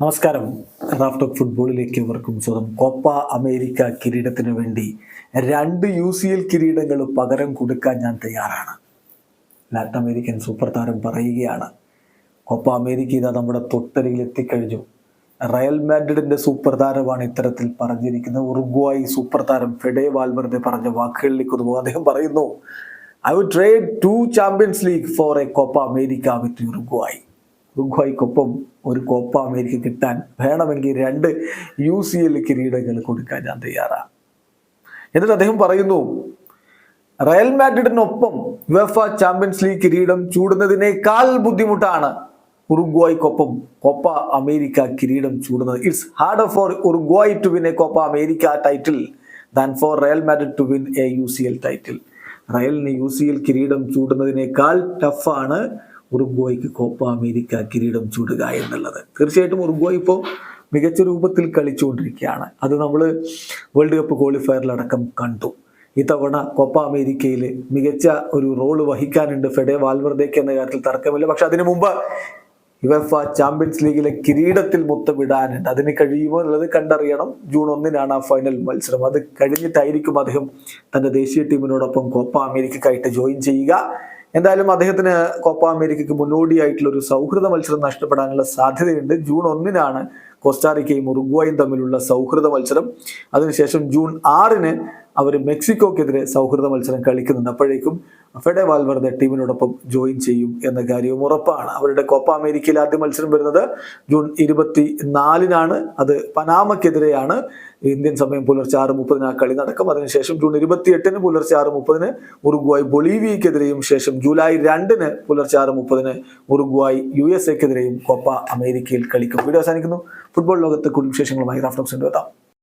നമസ്കാരം. റാഫ്റ്റോക്ക് ഫുട്ബോളിലേക്ക് ഇവർക്കും സ്വന്തം കോപ്പ അമേരിക്ക കിരീടത്തിന് വേണ്ടി രണ്ട് യു സി എൽ കിരീടങ്ങൾ പകരം കൊടുക്കാൻ ഞാൻ തയ്യാറാണ്. ലാറ്റിൻ അമേരിക്കൻ സൂപ്പർ താരം പറയുകയാണ് കോപ്പ അമേരിക്ക ഇതാ നമ്മുടെ തൊട്ടരിയിൽ എത്തിക്കഴിഞ്ഞു. റയൽ മാഡ്രിഡിന്റെ സൂപ്പർ താരമാണ് ഇത്തരത്തിൽ പറഞ്ഞിരിക്കുന്നത്. ഉറുഗ്വായി സൂപ്പർ താരം ഫെഡേ വാൽവറുടെ പറഞ്ഞ വാക്കുകളിലേക്ക് പോകും. അദ്ദേഹം പറയുന്നു I would trade to Champions League for a Copa America with Uruguay. ഉറുഗ്വായ്ക്കൊപ്പം ഒരു കോപ്പ അമേരിക്ക കിട്ടാൻ വേണമെങ്കിൽ രണ്ട് യു സി എൽ കിരീടങ്ങൾ കൊടുക്കാൻ ഞാൻ തയ്യാറാണ്. എന്നിട്ട് അദ്ദേഹം പറയുന്നു റയൽ മാഡ്രിഡിനൊപ്പം യുഎഫ ചാമ്പ്യൻസ് ലീഗ് കിരീടം ചൂടുന്നതിനേക്കാൾ ബുദ്ധിമുട്ടാണ് ഉറുഗ്വായ്ക്കൊപ്പം കോപ്പ അമേരിക്ക കിരീടം ചൂടുന്നത്. It's harder for Uruguay to win a Copa America title than for Real Madrid to win a U C L title റയലിന് U C L കിരീടം ചൂടുന്നതിനേക്കാൾ ടഫാണ് ഉറുഗ്വായ്ക്ക് കോപ്പ അമേരിക്ക കിരീടം ചൂടുക എന്നുള്ളത്. തീർച്ചയായിട്ടും ഉറുഗ്വായ് ഇപ്പോൾ മികച്ച രൂപത്തിൽ കളിച്ചുകൊണ്ടിരിക്കുകയാണ്. അത് നമ്മൾ വേൾഡ് കപ്പ് ക്വാളിഫയറിലടക്കം കണ്ടു. ഇത്തവണ കോപ്പ അമേരിക്കയിൽ മികച്ച ഒരു റോൾ വഹിക്കാനുണ്ട് ഫെഡെ വാൽവർദേക്ക് എന്ന കാര്യത്തിൽ തർക്കമില്ല. പക്ഷെ അതിനു മുമ്പ് യുവഫ ചാമ്പ്യൻസ് ലീഗിലെ കിരീടത്തിൽ മുത്തമിടാനുണ്ട് അതിന് കഴിയുമോ എന്നുള്ളത് കണ്ടറിയണം. ജൂൺ ഒന്നിനാണ് ആ ഫൈനൽ മത്സരം. അത് കഴിഞ്ഞിട്ടായിരിക്കും അദ്ദേഹം തന്റെ ദേശീയ ടീമിനോടൊപ്പം കോപ്പ അമേരിക്കക്കായിട്ട് ജോയിൻ ചെയ്യുക. എന്തായാലും അദ്ദേഹത്തിന് കോപ്പ അമേരിക്കയ്ക്ക് മുന്നോടിയായിട്ടുള്ള ഒരു സൗഹൃദ മത്സരം നഷ്ടപ്പെടാനുള്ള സാധ്യതയുണ്ട്. ജൂൺ ഒന്നിനാണ് കോസ്റ്റാറിക്കയും ഉറുഗ്വായും തമ്മിലുള്ള സൗഹൃദ മത്സരം. അതിനുശേഷം ജൂൺ ആറിന് അവർ മെക്സിക്കോക്കെതിരെ സൗഹൃദ മത്സരം കളിക്കുന്നുണ്ട്. അപ്പോഴേക്കും ഫെഡെ വാൽവർദ്ധ ടീമിനോടൊപ്പം ജോയിൻ ചെയ്യും എന്ന കാര്യവും ഉറപ്പാണ്. അവരുടെ കോപ്പ അമേരിക്കയിൽ ആദ്യ മത്സരം വരുന്നത് ജൂൺ ഇരുപത്തി നാലിനാണ് അത് പനാമക്കെതിരെയാണ്. ഇന്ത്യൻ സമയം പുലർച്ചെ ആറ് മുപ്പതിന് ആ കളി നടക്കും. അതിനുശേഷം ജൂൺ ഇരുപത്തി എട്ടിന് പുലർച്ചെ ആറ് മുപ്പതിന് ഉറുഗ്വായ് ബൊളീവിയക്കെതിരെയും ശേഷം ജൂലൈ രണ്ടിന് പുലർച്ചെ ആറ് മുപ്പതിന് ഉറുഗ്വായ് യു എസ് എക്കെതിരെയും കോപ്പ അമേരിക്കയിൽ കളിക്കും. വീഡിയോ അവസാനിക്കുന്നു. ഫുട്ബോൾ ലോകത്തെ കൂടുതൽ വിശേഷങ്ങളുമായി റാഫ്റ്റോക്സ് എത്താം.